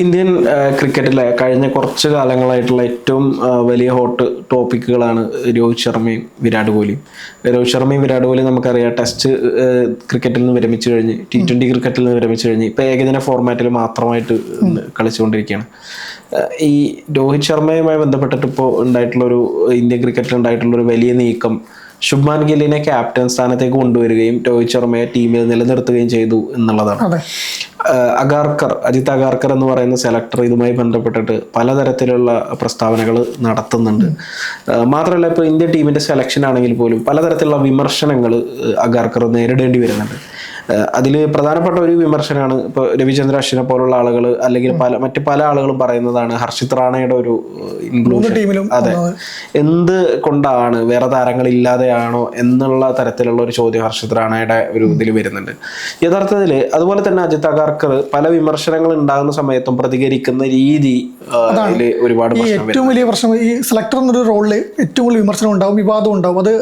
Indian ക്രിക്കറ്റിലെ കഴിഞ്ഞ കുറച്ച് കാലങ്ങളായിട്ടുള്ള ഏറ്റവും വലിയ ഹോട്ട് ടോപ്പിക്കുകളാണ് രോഹിത് ശർമ്മയും വിരാട് കോഹ്ലിയും. രോഹിത് ശർമ്മയും വിരാട് കോഹ്ലിയും നമുക്കറിയാം ടെസ്റ്റ് ക്രിക്കറ്റിൽ നിന്ന് വിരമിച്ചു കഴിഞ്ഞ് ടി ട്വന്റി ക്രിക്കറ്റിൽ നിന്ന് വിരമിച്ചു കഴിഞ്ഞ് ഇപ്പോൾ ഏകദിന ഫോർമാറ്റിൽ മാത്രമായിട്ട് കളിച്ചുകൊണ്ടിരിക്കുകയാണ്. ഈ രോഹിത് ശർമ്മയുമായി ബന്ധപ്പെട്ടിട്ട് ഇപ്പോൾ ഉണ്ടായിട്ടുള്ള ഒരു ഇന്ത്യൻ ക്രിക്കറ്റിൽ ഉണ്ടായിട്ടുള്ള ഒരു വലിയ നീക്കം ശുഭ്മാൻ ഗില്ലിനെ ക്യാപ്റ്റൻ സ്ഥാനത്തേക്ക് കൊണ്ടുവരികയും രോഹിത് ശർമ്മയെ ടീമിൽ നിലനിർത്തുകയും ചെയ്തു എന്നുള്ളതാണ്. അഗാർക്കർ അജിത് അഗാർക്കർ എന്ന് പറയുന്ന സെലക്ടർ ഇതുമായി ബന്ധപ്പെട്ടിട്ട് പലതരത്തിലുള്ള പ്രസ്താവനകൾ നടത്തുന്നുണ്ട്. മാത്രമല്ല ഇപ്പോൾ ഇന്ത്യ ടീമിന്റെ സെലക്ഷൻ ആണെങ്കിൽ പോലും പലതരത്തിലുള്ള വിമർശനങ്ങൾ അഗാർക്കർ നേരിടേണ്ടി വരുന്നുണ്ട്. അതിൽ പ്രധാനപ്പെട്ട ഒരു വിമർശനമാണ് ഇപ്പോൾ രവിചന്ദ്ര അശ്വിനെ പോലുള്ള ആളുകൾ അല്ലെങ്കിൽ പല മറ്റ് പല ആളുകളും പറയുന്നതാണ് ഹർഷിത് റാണയുടെ ഒരു ഇൻക്ലൂഷൻ ടീമിലും അതെ. എന്ത് കൊണ്ടാണ് വേറെ താരങ്ങളില്ലാതെയാണോ എന്നുള്ള തരത്തിലുള്ള ഒരു ചോദ്യം ഹർഷിത് റാണയുടെ ഒരു ഇതിൽ വരുന്നുണ്ട്. യഥാർത്ഥത്തിൽ അതുപോലെ തന്നെ അജിത് അഗാർക്കർ പല വിമർശനങ്ങൾ ഉണ്ടാകുന്ന സമയത്തും പ്രതികരിക്കുന്ന രീതി ഒരുപാട് ഏറ്റവും വലിയ പ്രശ്നം ഈ സെലക്ടർ എന്നൊരു റോളിൽ ഏറ്റവും കൂടുതൽ വിമർശനം ഉണ്ടാവും വിവാദം ഉണ്ടാവും. അത്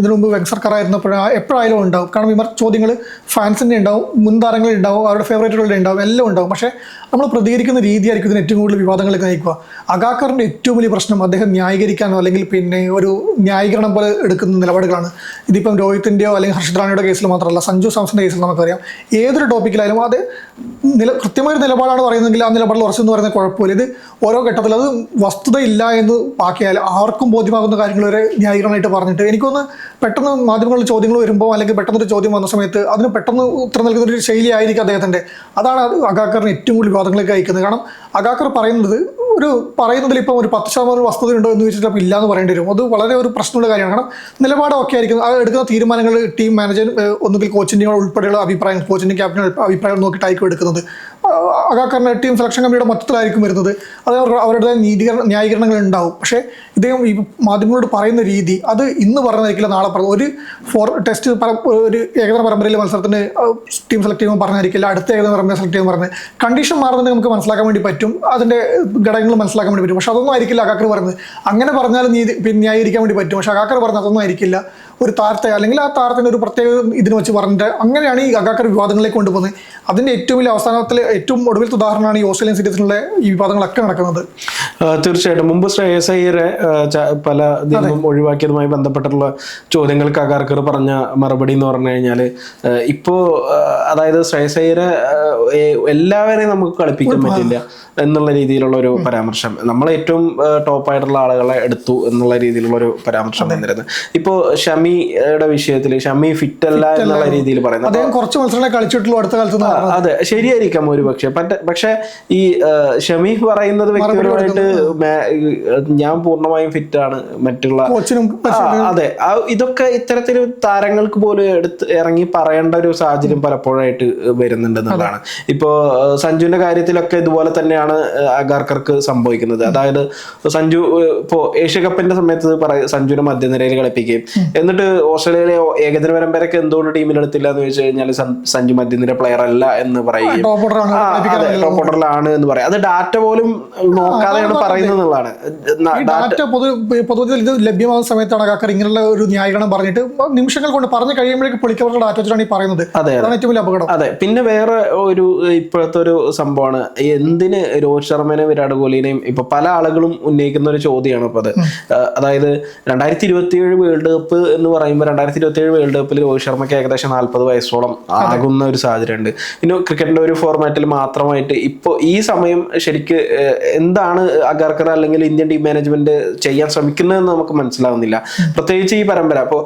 ഇതിനു മുമ്പ് വെങ്ക് സർക്കാർ ആയിരുന്നപ്പോഴും എപ്പോഴായാലും ഉണ്ടാവും. കാരണം വിമർ ചോദ്യങ്ങൾ ഫാൻസിന്റെ ഉണ്ടാവും മുൻ താരങ്ങളിൽ ഉണ്ടാവും അവരുടെ ഫേവറേറ്റുകളുടെ ഉണ്ടാവും എല്ലാം ഉണ്ടാവും. പക്ഷേ നമ്മൾ പ്രതികരിക്കുന്ന രീതിയായിരിക്കും ഇതിന് ഏറ്റവും കൂടുതൽ വിവാദങ്ങളിലേക്ക് നയിക്കുക. അഗാക്കറിന്റെ ഏറ്റവും വലിയ പ്രശ്നം അദ്ദേഹം ന്യായീകരിക്കാനോ അല്ലെങ്കിൽ പിന്നെ ഒരു ന്യായീകരണം പോലെ എടുക്കുന്ന നിലപാടുകളാണ്. ഇതിപ്പം രോഹിത്തിന്റെയോ അല്ലെങ്കിൽ ഹർഷദ്രാണിയുടെ കേസിൽ മാത്രമല്ല സഞ്ജു സാംസന്റെ കേസിൽ നമുക്കറിയാം. ഏതൊരു ടോപ്പിക്കിലായാലും അത് നില കൃത്യമായ ഒരു നിലപാടാണ് പറയുന്നതെങ്കിൽ ആ നിലപാടിൽ ഉറച്ചെന്ന് പറയുന്ന കുഴപ്പമില്ല. ഇത് ഓരോ ഘട്ടത്തിൽ അത് വസ്തുതയില്ല എന്ന് ബാക്കിയാൽ ആർക്കും ബോധ്യമാകുന്ന കാര്യങ്ങൾ വരെ ന്യായീകരണമായിട്ട് പറഞ്ഞിട്ട് എനിക്കൊന്ന് പെട്ടെന്ന് മാധ്യമങ്ങളിൽ ചോദ്യങ്ങൾ വരുമ്പോൾ അല്ലെങ്കിൽ പെട്ടെന്നൊരു ചോദ്യം വന്ന സമയത്ത് അതിന് പെട്ടെന്ന് ഉത്തരം നൽകുന്ന ഒരു ശൈലി ആയിരിക്കും അദ്ദേഹത്തിന്റെ. അതാണ് അത് അഗാക്കറിന് ഏറ്റവും കൂടുതൽ വിവാദങ്ങളിലേക്ക് അയക്കുന്നത്. കാരണം അഗാക്കർ പറയുന്നത് ഒരു പറയുന്നതിൽ ഇപ്പം ഒരു പത്ത് ശതമാനം വസ്തുതയുണ്ടോ എന്ന് ചോദിച്ചിട്ട് ഇല്ല എന്ന് പറയേണ്ടി വരും. അത് വളരെ ഒരു പ്രശ്നമുള്ള കാര്യമാണ്. കാരണം നിലപാട് നിലപാടൊക്കെ ആയിരിക്കും. അത് എടുക്കുന്ന തീരുമാനങ്ങൾ ടീം മാനേജർ ഒന്നുകിൽ കോച്ചിന്റെ ഉൾപ്പെടെയുള്ള അഭിപ്രായം കോച്ചിന്റെ ക്യാപ്റ്റൻ അഭിപ്രായം നോക്കിയിട്ടായിരിക്കും എടുക്കുന്നത്. അഗാക്കറിന്റെ ടീം സെലക്ഷൻ കമ്മിറ്റിയുടെ മൊത്തത്തിലായിരിക്കും വരുന്നത്. അത് അവരുടെ നീതീകരണ ന്യായീകരണങ്ങൾ ഉണ്ടാവും. പക്ഷേ ഇദ്ദേഹം ഈ മാധ്യമങ്ങളോട് പറയുന്ന രീതി അത് ഇന്ന് പറഞ്ഞായിരിക്കില്ല നാളെ പറഞ്ഞു ഒരു ഫോർ ടെസ്റ്റ് ഒരു ഏകദിന പരമ്പരയിലെ മത്സരത്തിന് ടീം സെലക്ട് ചെയ്യുമ്പോൾ പറഞ്ഞായിരിക്കില്ല അടുത്ത ഏകദിന പരമ്പര സെലക്ട് ചെയ്യുമ്പോൾ പറഞ്ഞത് കണ്ടീഷൻ മാറുന്നുണ്ടെങ്കിൽ നമുക്ക് മനസ്സിലാക്കാൻ വേണ്ടി പറ്റും. അതിന്റെ ഘടകങ്ങൾ മനസ്സിലാക്കാൻ വേണ്ടി പറ്റും. പക്ഷെ അതൊന്നും ആയിരിക്കില്ല അകാക്കർ പറഞ്ഞത്. അങ്ങനെ പറഞ്ഞാൽ നീ പിന്നെ ന്യായീകരിക്കാൻ വേണ്ടി പറ്റും. പക്ഷെ അകാക്കർ പറഞ്ഞാൽ അതൊന്നും ആയിരിക്കില്ല. ഒരു താരത്തെ അല്ലെങ്കിൽ ആ താരത്തിന്റെ ഒരു പ്രത്യേക ഇതിന് വെച്ച് പറഞ്ഞിട്ട് അങ്ങനെയാണ് ഈ അകാക്കർ വിവാദങ്ങളിലേക്ക് കൊണ്ടുപോകുന്നത്. അതിന്റെ ഏറ്റവും വലിയ അവസാനത്തിൽ ഏറ്റവും ഒടുവിലത്തെ ഉദാഹരണമാണ് ഈ ഓസ്ട്രേലിയൻ സീരീസിലുള്ള ഈ വിവാദങ്ങളൊക്കെ നടക്കുന്നത്. തീർച്ചയായിട്ടും. മുമ്പ് ശ്രേയസ് അയ്യരെ പല നിന്നും ഒഴിവാക്കിയതുമായി ബന്ധപ്പെട്ടിട്ടുള്ള ചോദ്യങ്ങൾക്ക് അകാർക്കർ പറഞ്ഞ മറുപടി എന്ന് പറഞ്ഞു കഴിഞ്ഞാൽ ഇപ്പോൾ അതായത് ശ്രേയസ് അയ്യരെ എല്ലാവരെയും നമുക്ക് കളിപ്പിക്കാൻ പറ്റില്ല. എന്നുള്ള രീതിയിലുള്ള ഒരു പരാമർശം. നമ്മൾ ഏറ്റവും ടോപ്പ് ആയിട്ടുള്ള ആളുകളെ എടുത്തു എന്നുള്ള രീതിയിലുള്ള ഒരു പരാമർശം വന്നിരുന്നു. ഇപ്പോ ഷമിയുടെ വിഷയത്തിൽ ഷമി ഫിറ്റ് അല്ല എന്നുള്ള രീതിയിൽ പറയുന്നത് കുറച്ച് മത്സരങ്ങളെ കളിച്ചിട്ടുള്ളൂ അടുത്ത കാലത്ത് അതെ. ശരിയായിരിക്കാം ഒരു പക്ഷെ പക്ഷെ ഈ ഷമി പറയുന്നത് വ്യക്തിപരമായിട്ട് ഞാൻ പൂർണമായും ഫിറ്റ് ആണ് മറ്റുള്ള അതെ. ഇതൊക്കെ ഇത്തരത്തിൽ താരങ്ങൾക്ക് പോലും എടുത്ത് ഇറങ്ങി പറയേണ്ട ഒരു സാഹചര്യം പലപ്പോഴായിട്ട് വരുന്നുണ്ടെന്നുള്ളതാണ് ഇപ്പോൾ ഇപ്പോ സഞ്ജുവിന്റെ കാര്യത്തിലൊക്കെ ഇതുപോലെ തന്നെയാണ് അഗാർക്കർക്ക് സംഭവിക്കുന്നത്. അതായത് സഞ്ജു ഇപ്പോ ഏഷ്യ കപ്പിന്റെ സമയത്ത് പറയ സഞ്ജുവിനെ മധ്യനിരയിൽ കളിപ്പിക്കുകയും. എന്നിട്ട് ഓസ്ട്രേലിയയിലെ ഏകദിന പരമ്പരക്ക് എന്തുകൊണ്ട് ടീമിലെടുത്തില്ല എന്ന് ചോദിച്ചു കഴിഞ്ഞാൽ സഞ്ജു മധ്യനിര പ്ലെയർ അല്ല എന്ന് പറയുകയും. ടോപ്പ് ഓർഡറിലാണ് എന്ന് പറയാം. അത് ഡാറ്റ പോലും നോക്കാതെയാണ് പറയുന്നത് എന്നുള്ളതാണ്. ഡാറ്റ പൊതു ഇത് ലഭ്യമാകുന്ന സമയത്താണ് അഗാർക്കർ ഇങ്ങനെയുള്ള ഒരു ന്യായീകരണം പറഞ്ഞിട്ട് നിമിഷങ്ങൾ കൊണ്ട് പറഞ്ഞു കഴിയുമ്പോഴേക്ക് ഡാറ്റ വെച്ചിട്ടാണ് ഈ പറയുന്നത്. അതെ അതാണ് ഏറ്റവും വലിയ അപകടം. അതെ പിന്നെ വേറെ ഒരു ഇപ്പോഴത്തെ ഒരു സംഭവമാണ്. എന്തിന് രോഹിത് ശർമ്മനെയും വിരാട് കോഹ്ലിനെയും ഇപ്പൊ പല ആളുകളും ഉന്നയിക്കുന്ന ഒരു ചോദ്യമാണ് അപ്പൊ അത്. അതായത് രണ്ടായിരത്തി ഇരുപത്തി ഏഴ് വേൾഡ് കപ്പ് എന്ന് പറയുമ്പോൾ രണ്ടായിരത്തി ഇരുപത്തി ഏഴ് വേൾഡ് കപ്പിൽ രോഹിത് ശർമ്മയ്ക്ക് ഏകദേശം നാല്പത് വയസ്സോളം ആകുന്ന ഒരു സാഹചര്യം ഉണ്ട് പിന്നെ ക്രിക്കറ്റിന്റെ ഒരു ഫോർമാറ്റിൽ മാത്രമായിട്ട് ഇപ്പോൾ ഈ സമയം ശരിക്ക് എന്താണ് അഗർക്കർ അല്ലെങ്കിൽ ഇന്ത്യൻ ടീം മാനേജ്മെന്റ് ചെയ്യാൻ ശ്രമിക്കുന്നതെന്ന് നമുക്ക് മനസ്സിലാവുന്നില്ല. പ്രത്യേകിച്ച് ഈ പരമ്പര. അപ്പോൾ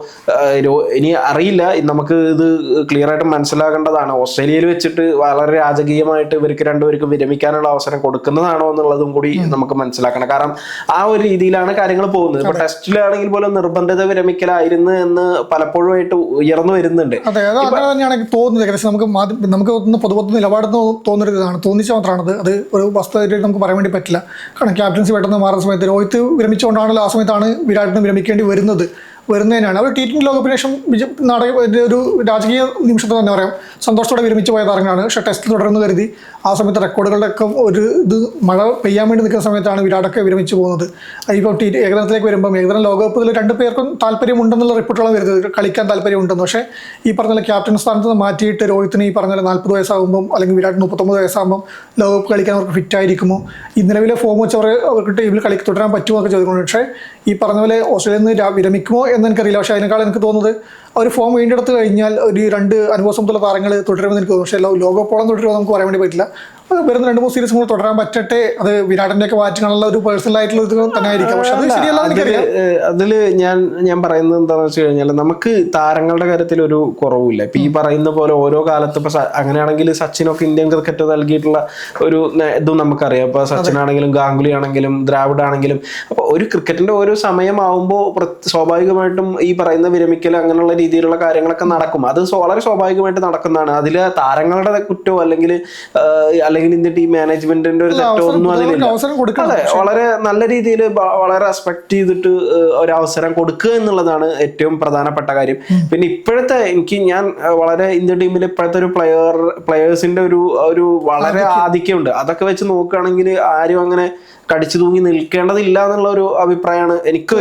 ഇനി അറിയില്ല. നമുക്ക് ഇത് ക്ലിയർ ആയിട്ട് മനസ്സിലാകേണ്ടതാണ്. ഓസ്ട്രേലിയയിൽ വെച്ചിട്ട് വളരെ രാജകീയമായിട്ട് ഇവർക്ക് രണ്ടുപേർക്കും വിരമിക്കാനുള്ള അവസരം കൊടുക്കുന്നതാണോ എന്നുള്ളതും കൂടി നമുക്ക് മനസ്സിലാക്കണം. കാരണം ആ ഒരു രീതിയിലാണ് കാര്യങ്ങൾ പോകുന്നത്. ഇപ്പൊ ടെസ്റ്റിലാണെങ്കിൽ പോലും നിർബന്ധിത വിരമിക്കലായിരുന്നു എന്ന് പലപ്പോഴുമായിട്ട് ഉയർന്നു വരുന്നുണ്ട്. അതെ അത് അങ്ങനെ തന്നെയാണ് തോന്നുന്നത്. ഏകദേശം നമുക്ക് നമുക്ക് ഒന്ന് പൊതുവത്ത് നിലപാടെന്ന് തോന്നരുതാണ് തോന്നിച്ച മാത്രമാണത്. അത് ഒരു വസ്തുതയായിട്ട് നമുക്ക് പറയാൻ വേണ്ടി പറ്റില്ല. കാരണം ക്യാപ്റ്റൻസി പെട്ടെന്ന് മാറുന്ന സമയത്ത് രോഹിത് വിരമിച്ചുകൊണ്ടാണല്ലോ ആ സമയത്താണ് വിരാട്ടിന് വിരമിക്കേണ്ടി വരുന്നത്. വരുന്നതിനാണ്. അവർ ടി ട്വന്റി ലോകകപ്പിന് ശേഷം നാടക ഒരു- രാജകീയ നിമിഷത്തെ തന്നെ പറയാം. സന്തോഷത്തോടെ വിരമിച്ച് പോയ താരങ്ങളാണ്. പക്ഷേ ടെസ്റ്റ് തുടർന്ന് കരുതി ആ സമയത്ത് റെക്കോർഡുകളുടെ ഒക്കെ ഒരു ഇത് മഴ പെയ്യാൻ വേണ്ടി നിൽക്കുന്ന സമയത്താണ് വിരാടൊക്കെ വിരമിച്ച് പോകുന്നത്. ഇപ്പോൾ ടി ഏകദിനത്തിലേക്ക് വരുമ്പം ഏകദിനം ലോകകപ്പിൽ രണ്ട് പേർക്കും താല്പര്യമുണ്ടെന്നുള്ള റിപ്പോർട്ടുകളാണ് വരുന്നത്. കളിക്കാൻ താല്പര്യമുണ്ടെന്ന്. പക്ഷേ ഈ പറഞ്ഞ ക്യാപ്റ്റൻ സ്ഥാനത്ത് നിന്ന് മാറ്റിയിട്ട് രോഹിത്തിന് ഈ പറഞ്ഞ നാൽപ്പത് വയസ്സാകുമ്പോൾ അല്ലെങ്കിൽ വിരാട് മുപ്പത്തൊമ്പത് വയസ്സാകുമ്പോൾ ലോകകപ്പ് കളിക്കാൻ അവർക്ക് ഫിറ്റ് ആയിരിക്കുമോ? ഈ നിലവിലെ ഫോം വെച്ച് അവർ അവർക്ക് ടീമിൽ കളി തുടരാൻ പറ്റുമോ എന്നൊക്കെ ചോദിക്കുന്നുണ്ട്. പക്ഷേ ഈ പറഞ്ഞ പോലെ ഓസ്ട്രേലിയയിൽ നിന്ന് വിരമിക്കുമോ എന്ന് എനിക്കറിയില്ല. പക്ഷേ അതിനേക്കാൾ എനിക്ക് തോന്നുന്നത് അവർ ഫോം വീണ്ടെടുത്ത് കഴിഞ്ഞാൽ ഒരു രണ്ട് അനുഭവസമുള്ള താരങ്ങൾ തുടരുമെന്ന് എനിക്ക് തോന്നുന്നു. പക്ഷേ ലോ- ലോകകപ്പോളം തുടരുമോ നമുക്ക് പറയാൻ വേണ്ടി പറ്റില്ല. അത് വരുന്ന രണ്ട് മൂന്ന് സീരീസ് കൂടെ തുടരാൻ പറ്റട്ടെ. അത് വിരാടിന്റെ ഒക്കെ മാറ്റാനുള്ള ഒരു പേഴ്സണൽ ആയിട്ടുള്ള ഇത് തന്നെ ആയിരിക്കാം പക്ഷെ അത് ശരിയല്ല എനിക്കറിയാം ഏഹ് ഞാൻ ഞാൻ പറയുന്നത് എന്താണെന്ന് വെച്ച് കഴിഞ്ഞാൽ നമുക്ക് താരങ്ങളുടെ കാര്യത്തിൽ ഒരു കുറവില്ല ഇപ്പൊ ഈ പറയുന്ന പോലെ ഓരോ കാലത്ത് ഇപ്പൊ അങ്ങനെയാണെങ്കിൽ സച്ചിനൊക്കെ ഇന്ത്യൻ ക്രിക്കറ്റ് നൽകിയിട്ടുള്ള ഒരു ഇതും നമുക്കറിയാം. ഇപ്പൊ സച്ചിൻ ആണെങ്കിലും ഗാംഗുലി ആണെങ്കിലും ദ്രാവിഡ് ആണെങ്കിലും അപ്പൊ ഒരു ക്രിക്കറ്റിന്റെ ഓരോ സമയമാവുമ്പോൾ സ്വാഭാവികമായിട്ടും ഈ പറയുന്ന വിരമിക്കൽ അങ്ങനെയുള്ള രീതിയിലുള്ള കാര്യങ്ങളൊക്കെ നടക്കും. അത് വളരെ സ്വാഭാവികമായിട്ട് നടക്കുന്നതാണ്. അതിൽ താരങ്ങളുടെ കുറ്റോ അല്ലെങ്കിൽ അല്ലെങ്കിൽ ഇന്ത്യൻ ടീം മാനേജ്മെന്റിന്റെ ഒരു തെറ്റോ അവസരം ഒന്നും അവർക്ക് അതിലില്ല അതെ വളരെ നല്ല രീതിയിൽ വളരെ റെസ്പെക്ട് ചെയ്തിട്ട് ഒരു അവസരം കൊടുക്കുക എന്നുള്ളതാണ് ഏറ്റവും പ്രധാനപ്പെട്ട കാര്യം. പിന്നെ ഇപ്പോഴത്തെ എനിക്ക് ഞാൻ വളരെ ഇന്ത്യൻ ടീമിൽ ഇപ്പോഴത്തെ ഒരു പ്ലെയർ പ്ലെയേഴ്സിന്റെ ഒരു ഒരു വളരെ ആധിക്യമുണ്ട്. അതൊക്കെ വെച്ച് നോക്കുകയാണെങ്കിൽ ആരും അങ്ങനെ കടിച്ചു തൂങ്ങി നിൽക്കേണ്ടതില്ല എന്നുള്ള ഒരു അഭിപ്രായമാണ് എനിക്ക്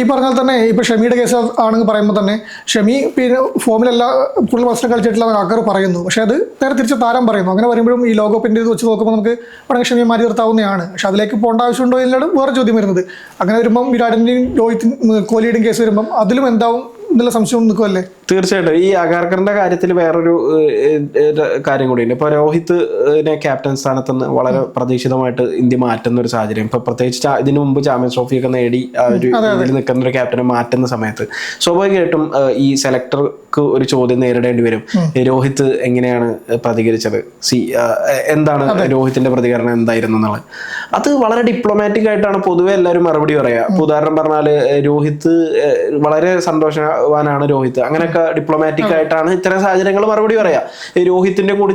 ഈ പറഞ്ഞാൽ തന്നെ ഇപ്പൊ ഷമിയുടെ കേസ് ആണെങ്കിൽ പറയുമ്പോൾ തന്നെ ഷമി പിന്നെ ഫോമിലെല്ലാം കൂടുതൽ മത്സരം കളിച്ചിട്ടില്ല ആൾക്കാർ പറയുന്നു. പക്ഷെ അത് നേരെ തിരിച്ച് താരം പറയുന്നു. അങ്ങനെ വരുമ്പോഴും ഈ ലോകകപ്പിന്റെ ഇത് വെച്ച് നോക്കുമ്പോൾ നമുക്ക് വളരെ മാറ്റി നിർത്താവുന്നതാണ്. പക്ഷെ അതിലേക്ക് പോകേണ്ട ആവശ്യമുണ്ടോ എന്നാണ് വേറെ ചോദ്യം വരുന്നത്. അങ്ങനെ വരുമ്പം വിരാടിന്റെയും രോഹിത്തിന്റെ കോഹ്ലിയുടെയും കേസ് വരുമ്പം അതിലും എന്താവും എന്നുള്ള സംശയം നിൽക്കുമല്ലേ തീർച്ചയായിട്ടും. ഈ അഗാർക്കറിന്റെ കാര്യത്തിൽ വേറൊരു കാര്യം കൂടിയുണ്ട്. ഇപ്പൊ രോഹിത്തിനെ ക്യാപ്റ്റൻ സ്ഥാനത്ത് നിന്ന് വളരെ പ്രതീക്ഷിതമായിട്ട് ഇന്ത്യ മാറ്റുന്ന ഒരു സാഹചര്യം. ഇപ്പൊ പ്രത്യേകിച്ച് ഇതിനു മുമ്പ് ചാമ്പ്യൻസ് ട്രോഫി ഒക്കെ നേടി ഒരു നിൽക്കുന്ന ഒരു ക്യാപ്റ്റനെ മാറ്റുന്ന സമയത്ത്. സ്വാഭാവികമായിട്ടും ഈ ഈ സെലക്ടർക്ക് ഒരു ചോദ്യം നേരിടേണ്ടി വരും. രോഹിത് എങ്ങനെയാണ് പ്രതികരിച്ചത്? സി എന്താണ് രോഹിത്തിന്റെ പ്രതികരണം എന്തായിരുന്നു എന്നുള്ളത്? അത് വളരെ ഡിപ്ലോമാറ്റിക് ആയിട്ടാണ് പൊതുവെ എല്ലാവരും മറുപടി പറയുക ഇപ്പൊ ഉദാഹരണം പറഞ്ഞാൽ രോഹിത് വളരെ സന്തോഷവാനാണ് രോഹിത്. അങ്ങനെയൊക്കെ ഡിപ്ലോമാറ്റിക് ആയിട്ടാണ് ഇത്തരം സാഹചര്യങ്ങൾ മറുപടി പറയാ. രോഹിത്തിന്റെ കൂടി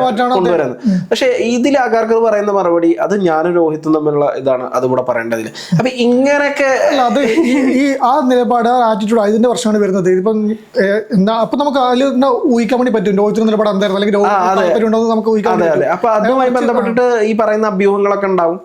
മാറ്റാണ് കൊണ്ടുവരുന്നത്. പക്ഷെ ഇതിൽ ആകാർക്ക് പറയുന്ന മറുപടി അത് ഞാനും രോഹിത്തും തമ്മിലുള്ള ഇതാണ് അതുകൂടെ പറയേണ്ടതില്ല അപ്പൊ ഇങ്ങനെയൊക്കെ അത് ഈ ആ നിലപാട് ആറ്റിറ്റ്യൂഡ് ഇതിന്റെ പ്രശ്നമാണ് വരുന്നത്. ഇതിപ്പം ഏഹ്, എന്താ അപ്പൊ നമുക്ക് അതിൽ തന്നെ ഊഹിക്കാൻ വേണ്ടി പറ്റും. രോഹിത്തിന് നിലപാട് എന്തായിരുന്നു? അല്ലെങ്കിൽ നമുക്ക് ഊഹിക്കാൻ അതെ അപ്പൊ അതുമായി ബന്ധപ്പെട്ടിട്ട് ഈ പറയുന്ന അഭ്യൂഹങ്ങളൊക്കെ ഉണ്ടാവും.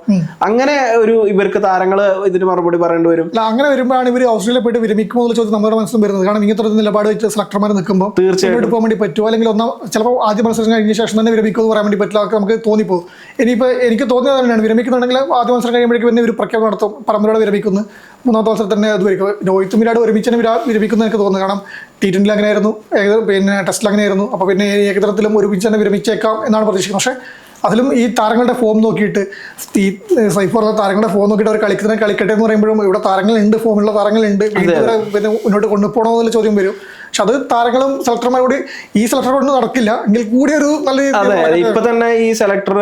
അങ്ങനെ ഒരു ഇവർക്ക് താരങ്ങൾ ഇതിന് മറുപടി പറയേണ്ടി വരും. അങ്ങനെ വരുമ്പോഴാണ് ഇവർ ഓസ്ട്രേലിയ പോയിട്ട് വിരമിക്കുമോ എന്നുള്ള ചോദ്യം നമ്മുടെ മനസ്സിൽ വരുന്നത്. കാരണം ഇങ്ങനത്തെ നിലപാട് വെച്ച് സെലക്ടർമാർ നിൽക്കുമ്പോൾ തീർച്ചയായിട്ടും. എടുക്കാൻ വേണ്ടി പറ്റുമോ? അല്ലെങ്കിൽ ഒന്നാം ചിലപ്പോൾ ആദ്യ മത്സരം കഴിഞ്ഞ ശേഷം തന്നെ വിരമിക്കുമെന്ന് പറയാൻ വേണ്ടി പറ്റില്ല. അതൊക്കെ നമുക്ക് തോന്നിപ്പോകും. ഇനിയിപ്പോൾ എനിക്ക് തോന്നിയത് തന്നെയാണ് വിരമിക്കുന്നുണ്ടെങ്കിൽ ആദ്യ മത്സരം കഴിയുമ്പോഴേക്കും പിന്നെ ഒരു പ്രഖ്യാപനം നടത്തും. പരമ്പരയോടെ വിരമിക്കുന്നു. മൂന്നാമത്തെ മത്സരം തന്നെ അത് വരും. രോഹിത്തും വിരാട് ഒരുമിച്ച് തന്നെ വിരാ വിരമിക്കുന്നു എനിക്ക് തോന്നുന്നു. കാരണം ടി ട്വന്റിയിൽ അങ്ങനെയായിരുന്നു പിന്നെ ടെസ്റ്റിൽ അങ്ങനെയായിരുന്നു അപ്പോൾ പിന്നെ ഏകതരത്തിലും ഒരുമിച്ച് തന്നെ വിരമിച്ചേക്കാം എന്നാണ് പ്രതീക്ഷിക്കുന്നത്. പക്ഷേ അതിലും ഈ താരങ്ങളുടെ ഫോം നോക്കിയിട്ട് ഈ സൈഫ് പറഞ്ഞ താരങ്ങളുടെ ഫോം നോക്കിയിട്ട് അവർ കളിക്കുന്ന കളിക്കട്ടെ എന്ന് പറയുമ്പോഴും ഇവിടെ താരങ്ങളുണ്ട് ഫോമുള്ള താരങ്ങളുണ്ട്. പിന്നെ മുന്നോട്ട് കൊണ്ടുപോകണമെന്നുള്ള ചോദ്യം വരും. പക്ഷെ അത് താരങ്ങളും കൂടി ഈ സെലക്ടറോട് നടക്കില്ല. എങ്കിൽ കൂടി ഒരു നല്ല ഇപ്പൊ തന്നെ ഈ സെലക്ടർ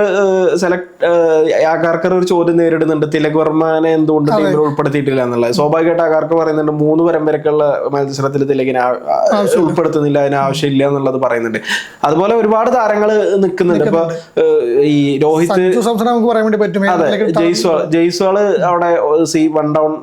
സെലക്ട് ആകാർക്കർ ഒരു ചോദ്യം നേരിടുന്നുണ്ട്. തിലക് വർമ്മനെ എന്തുകൊണ്ട് ടീമിൽ ഉൾപ്പെടുത്തിയിട്ടില്ല എന്നുള്ളത്. സ്വാഭാവികമായിട്ട് ആകാർക്ക് പറയുന്നുണ്ട് മൂന്ന് പരമ്പരക്കുള്ള മത്സരത്തിൽ തിലകിനെ ഉൾപ്പെടുത്തുന്നില്ല അതിന് ആവശ്യമില്ല എന്നുള്ളത് പറയുന്നുണ്ട്. അതുപോലെ ഒരുപാട് താരങ്ങൾ നിൽക്കുന്നുണ്ട്. ഇപ്പൊ ഈ രോഹിത് ജയ്സ്വാൾ ജയ്സ്വാൾ അവിടെ സി വൺ ഡൗൺ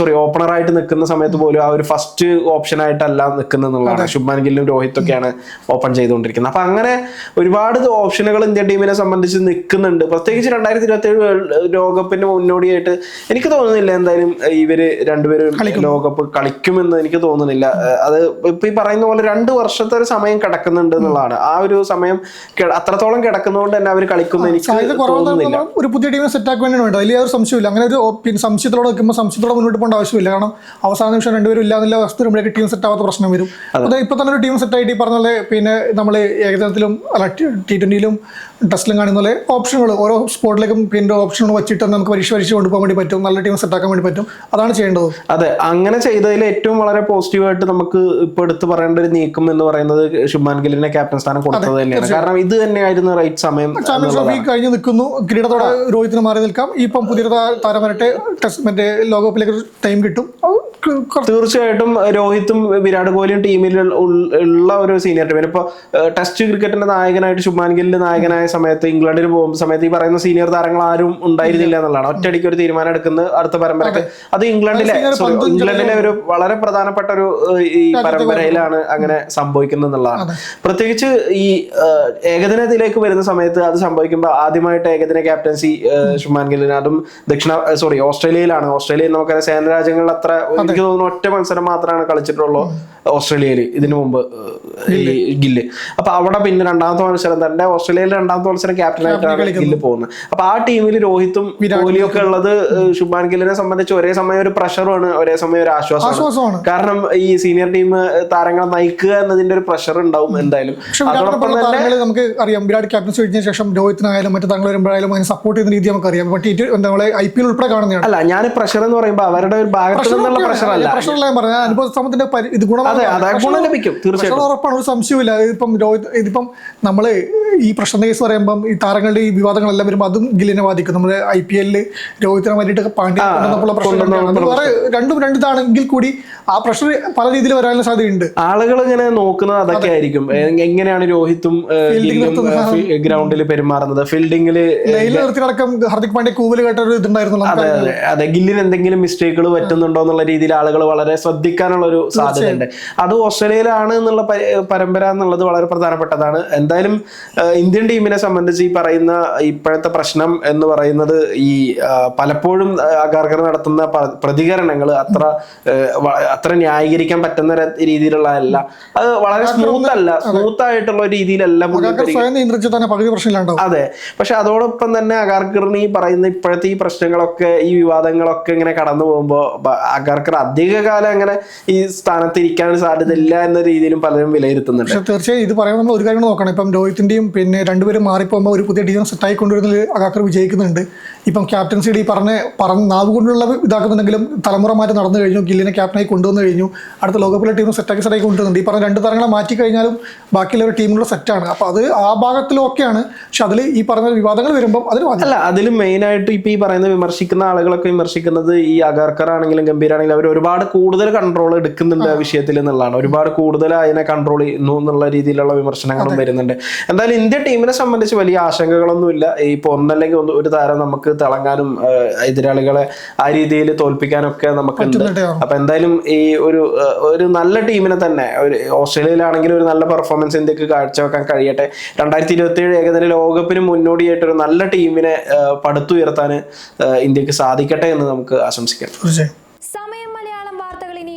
സോറി ഓപ്പണർ ആയിട്ട് നിൽക്കുന്ന സമയത്ത് പോലും ആ ഒരു ഫസ്റ്റ് ഓപ്ഷൻ ആയിട്ടല്ല നിൽക്കുന്നത് എന്നുള്ളതാണ് ശുഭ്മാൻ ഗില്ലും രോഹിത് ഒക്കെയാണ് ഓപ്പൺ ചെയ്തുകൊണ്ടിരിക്കുന്നത്. അപ്പൊ അങ്ങനെ ഒരുപാട് ഓപ്ഷനുകൾ ഇന്ത്യൻ ടീമിനെ സംബന്ധിച്ച് നിൽക്കുന്നുണ്ട്. പ്രത്യേകിച്ച് രണ്ടായിരത്തി ഇരുപത്തി ഏഴ് ലോകകപ്പിന് മുന്നോടിയായിട്ട് എനിക്ക് തോന്നുന്നില്ല എന്തായാലും ഇവർ രണ്ടുപേരും ലോകകപ്പ് കളിക്കുമെന്ന് എനിക്ക് തോന്നുന്നില്ല. അത് ഇപ്പൊ ഈ പറയുന്ന പോലെ രണ്ട് വർഷത്തെ ഒരു സമയം കിടക്കുന്നുണ്ട് എന്നുള്ളതാണ്. ആ ഒരു സമയം അത്രത്തോളം കിടക്കുന്നതുകൊണ്ട് തന്നെ അവർ കളിക്കുന്ന എനിക്ക് തോന്നുന്നില്ല. ഒരു പുതിയ ടീമിനെ സെറ്റ് ആക്കാൻ വേണ്ടി അതിൽ ഒരു സംശയമില്ല അങ്ങനെ ഒരു സംശയത്തോടെ നിൽക്കുമ്പോൾ സംശയത്തോടെ മുന്നോട്ട് പോകേണ്ട ആവശ്യമില്ല. കാരണം അവസാന നിമിഷം രണ്ടുപേരും ഇല്ല വസ്തു ടീം സെറ്റ് ആവാത്ത പ്രശ്നം വരും. അത്. ഇപ്പൊ തന്നെ ഒരു ടീം സെറ്റ് ആയിട്ട് ഈ പറഞ്ഞ പിന്നെ നമ്മൾ ഏകദിനത്തിലും അല്ല ടി ട്വന്റിയിലും ടെസ്റ്റിലും കാണുന്ന പോലെ ഓപ്ഷനുകൾ ഓരോ സ്പോർട്ടിലേക്കും പിന്നെ ഓപ്ഷനുകൾ വെച്ചിട്ട് നമുക്ക് പരീക്ഷ പരീക്ഷ കൊണ്ടുപോകാൻ വേണ്ടി പറ്റും നല്ല ടീം സെറ്റ് ആക്കാൻ വേണ്ടി പറ്റും. അതാണ് ചെയ്യേണ്ടത്. അതെ അങ്ങനെ ചെയ്തതിൽ ഏറ്റവും വളരെ പോസിറ്റീവായിട്ട് നമുക്ക് ഇപ്പൊ എടുത്തു പറയേണ്ട ഒരു നീക്കം എന്ന് പറയുന്നത് ശുഭാൻ ഗില്ലിനെ ക്യാപ്റ്റൻ സ്ഥാനം കൊടുത്തത് തന്നെയാണ്. കാരണം ഇത് തന്നെയായിരുന്നു റൈറ്റ് സമയം ചാമ്പ്യൻസ് ട്രോഫി കഴിഞ്ഞ് നിൽക്കുന്നു. കിരീടത്തോടെ രോഹിത്തിന് മാറി നിൽക്കാം. ഇപ്പം പുതിയ താരം വരട്ടെ ടെസ്റ്റ് മറ്റേ ലോകകപ്പിലേക്ക് ടൈം കിട്ടും. തീർച്ചയായിട്ടും രോഹിത്തും വിരാട് കോഹ്ലിയും ടീമിൽ ഉള്ള ഒരു സീനിയർ ടീം ഇപ്പൊ ടെസ്റ്റ് ക്രിക്കറ്റിന്റെ നായകനായിട്ട് ശുഭാൻ ഗില്ല് നായകനായ സമയത്ത് ഇംഗ്ലണ്ടിൽ പോകുന്ന സമയത്ത് ഈ പറയുന്ന സീനിയർ താരങ്ങൾ ആരും ഉണ്ടായിരുന്നില്ല എന്നുള്ളതാണ്. ഒറ്റയടിക്ക് ഒരു തീരുമാനം എടുക്കുന്നത് അടുത്ത പരമ്പരക്ക്. അത്. ഇംഗ്ലണ്ടിലെ ഇംഗ്ലണ്ടിലെ ഒരു വളരെ പ്രധാനപ്പെട്ട ഒരു ഈ പരമ്പരയിലാണ് അങ്ങനെ സംഭവിക്കുന്നത് എന്നുള്ളതാണ്. പ്രത്യേകിച്ച് ഈ ഏകദിനത്തിലേക്ക് വരുന്ന സമയത്ത് അത് സംഭവിക്കുമ്പോൾ ആദ്യമായിട്ട് ഏകദിന ക്യാപ്റ്റൻസി ശുഭാൻ ഗില്ലിന്. അതും ദക്ഷിണ സോറി ഓസ്ട്രേലിയയിലാണ്. ഓസ്ട്രേലിയയിൽ നമുക്കറിയാം സേന രാജ്യങ്ങളിൽ അത്ര എനിക്ക് തോന്നുന്നു ഒറ്റ മത്സരം മാത്രമാണ് കളിച്ചിട്ടുള്ളൂ ഓസ്ട്രേലിയയിൽ ഇതിനു മുമ്പ് ഈ ഗില്ല്. അപ്പൊ അവിടെ പിന്നെ രണ്ടാമത്തെ മത്സരം തന്നെ ഓസ്ട്രേലിയയിൽ രണ്ടാമത്തെ മത്സരം ക്യാപ്റ്റനായിട്ടാണ് ഗില്ല് പോകുന്നത്. അപ്പൊ ആ ടീമിൽ രോഹിത്തും കോഹ്ലിയും ഒക്കെ ഉള്ളത് ശുഭാൻ ഗില്ലിനെ സംബന്ധിച്ച് ഒരേ സമയം ഒരു പ്രഷറുമാണ് ഒരേ സമയം ഒരു ആശ്വാസമാണ്. കാരണം ഈ സീനിയർ ടീം താരങ്ങളെ നയിക്കുക എന്നതിന്റെ ഒരു പ്രഷർ ഉണ്ടാവും എന്തായാലും. നമുക്ക് അറിയാം. വിരാട് ക്യാപ്റ്റൻസി കഴിഞ്ഞ ശേഷം രോഹിത്തിനായാലും മറ്റു താങ്കൾ വരുമ്പോഴായാലും അതിനെ സപ്പോർട്ട് ചെയ്യുന്ന രീതി നമുക്കറിയാം. ഐ പി എൽ ഉൾപ്പെടെ കാണുന്നതാണ്. അല്ല ഞാൻ പ്രഷർ എന്ന് പറയുമ്പോൾ അവരുടെ ഒരു ഭാഗത്ത് നിന്നുള്ള പ്രഷർ അല്ല പ്രഷർ ഞാൻ പറഞ്ഞ അനുഭവ സമത്തിന്റെ പരി- ഇത് ഗുണം ലഭിക്കും ഉറപ്പാണ് ഒരു സംശയമില്ല ഇതിപ്പം രോഹിത് ഇതിപ്പം നമ്മൾ ഈ പ്രശ്ന കേസ് പറയുമ്പം ഈ താരങ്ങളുടെ ഈ വിവാദങ്ങളെല്ലാം വരുമ്പോൾ അതും ഗില്ലിനെ ബാധിക്കും. നമ്മുടെ ഐ പി എല്ലിൽ രോഹിത്തിനെ വേണ്ടിയിട്ട് പാണ്ഡ്യ കൊണ്ടുവന്നപ്പോൾ പ്രശ്നം വേറെ രണ്ടും രണ്ടിതാണെങ്കിൽ കൂടി ആ പ്രഷർ പല രീതിയിൽ വരാനുള്ള സാധ്യതയുണ്ട്. ആളുകൾ ഇങ്ങനെ നോക്കുന്നത് അതൊക്കെ ആയിരിക്കും. എങ്ങനെയാണ് രോഹിത്തും ഗ്രൗണ്ടിൽ പെരുമാറുന്നത്? ഫീൽഡിംഗിൽ ഹാർദിക് പാണ്ഡ്യ കൂവൽ കേട്ട ഒരു ഇതുണ്ടായിരുന്നു അതെ അതെ. ഗില്ലിന് എന്തെങ്കിലും മിസ്റ്റേക്കുകൾ പറ്റുന്നുണ്ടോ എന്നുള്ള രീതിയിൽ ആളുകൾ വളരെ ശ്രദ്ധിക്കാനുള്ള ഒരു സാധ്യതയുണ്ട് അത് ഓസ്ട്രേലിയയിലാണ് എന്നുള്ള പരമ്പര എന്നുള്ളത് വളരെ പ്രധാനപ്പെട്ടതാണ്. എന്തായാലും ഇന്ത്യൻ ടീമിനെ സംബന്ധിച്ച് ഈ പറയുന്ന ഇപ്പോഴത്തെ പ്രശ്നം എന്ന് പറയുന്നത് ഈ പലപ്പോഴും അഗാർഗർ നടത്തുന്ന പ്രതികരണങ്ങൾ അത്ര അത്ര ന്യായീകരിക്കാൻ പറ്റുന്ന രീതിയിലുള്ള രീതിയിലുള്ളതല്ല. അത് വളരെ സ്മൂത്ത് അല്ല സ്മൂത്ത് ആയിട്ടുള്ള രീതിയിലല്ല തന്നെ പകുതി പ്രശ്നമില്ലാണ്ടാവും. അതെ. പക്ഷെ അതോടൊപ്പം തന്നെ അഗാർക്കറിന് ഈ പറയുന്ന ഇപ്പോഴത്തെ ഈ പ്രശ്നങ്ങളൊക്കെ ഈ വിവാദങ്ങളൊക്കെ ഇങ്ങനെ കടന്നു പോകുമ്പോൾ അഗാർക്കർ അധികകാലം അങ്ങനെ ഈ സ്ഥാനത്ത് ഇരിക്കാൻ സാധ്യതയില്ല എന്ന രീതിയിലും പലരും വിലയിരുത്തുന്നുണ്ട്. പക്ഷെ തീർച്ചയായും ഇത് പറയുമ്പോൾ നമ്മൾ ഒരു കാര്യം നോക്കണം. ഇപ്പം രോഹിത്തിന്റെയും പിന്നെ രണ്ടുപേരും മാറിപ്പോകുമ്പോൾ ഒരു പുതിയ ടീം സെറ്റായി കൊണ്ടുവരുന്നതിൽ അഗാക്കർ വിജയിക്കുന്നുണ്ട്. ഇപ്പം ക്യാപ്റ്റൻസിയുടെ ഈ പറഞ്ഞ പറഞ്ഞ നാവ് കൊണ്ടുള്ള ഇതാക്കുന്നുണ്ടെങ്കിലും തലമുറ മാറ്റം നടന്നു കഴിഞ്ഞു. ഗില്ലിനെ ക്യാപ്റ്റനായി കൊണ്ടുവന്നു കഴിഞ്ഞു. അടുത്ത ലോകകപ്പിലെ ടീം സെറ്റാക്കി സെറ്റായി കൊണ്ടുവരുന്നുണ്ട് ഈ പറഞ്ഞ രണ്ട് താരങ്ങളെ മാറ്റി കഴിഞ്ഞാലും ബാക്കിയുള്ള ഒരു ടീമിലുള്ള സെറ്റാണ്. അപ്പോൾ അത് ആ ഭാഗത്തിലൊക്കെയാണ് പക്ഷെ അതിൽ ഈ പറഞ്ഞ വിവാദങ്ങൾ വരുമ്പോൾ അതിന് അല്ല അതിൽ മെയിനായിട്ട് ആയിട്ട് ഇപ്പൊ ഈ പറയുന്ന വിമർശിക്കുന്ന ആളുകളൊക്കെ വിമർശിക്കുന്നത് ഈ അഗാർക്കർ ആണെങ്കിലും ഗംഭീരാണെങ്കിലും അവർ ഒരുപാട് കൂടുതൽ കൺട്രോൾ എടുക്കുന്നുണ്ട് ആ വിഷയത്തിൽ എന്നുള്ളതാണ്. ഒരുപാട് കൂടുതൽ അതിനെ കൺട്രോൾ ചെയ്യുന്നു എന്നുള്ള രീതിയിലുള്ള വിമർശനങ്ങളും വരുന്നുണ്ട്. എന്തായാലും ഇന്ത്യ ടീമിനെ സംബന്ധിച്ച് വലിയ ആശങ്കകളൊന്നുമില്ല. ഇപ്പൊ ഒന്നല്ലെങ്കിൽ ഒന്ന് ഒരു താരം നമുക്ക് തിളങ്ങാനും എതിരാളികളെ ആ രീതിയിൽ തോൽപ്പിക്കാനൊക്കെ നമുക്കുണ്ട്. അപ്പൊ എന്തായാലും ഈ ഒരു ഒരു നല്ല ടീമിനെ തന്നെ ഒരു ഓസ്ട്രേലിയയിലാണെങ്കിൽ ഒരു നല്ല പെർഫോമൻസ് ഇന്ത്യയ്ക്ക് കാഴ്ചവെക്കാൻ കഴിയട്ടെ. രണ്ടായിരത്തി ഇരുപത്തി ഏഴ് ഏകദിന ലോകകപ്പിന് മുന്നോടിയായിട്ട് ഒരു നല്ല ടീമിനെ പടുത്തുയർത്താൻ ഇന്ത്യയ്ക്ക് സാധിക്കട്ടെ എന്ന് നമുക്ക് ആശംസിക്കാം. തീർച്ചയായും സമയം മലയാളം വാർത്തകൾ ഇനി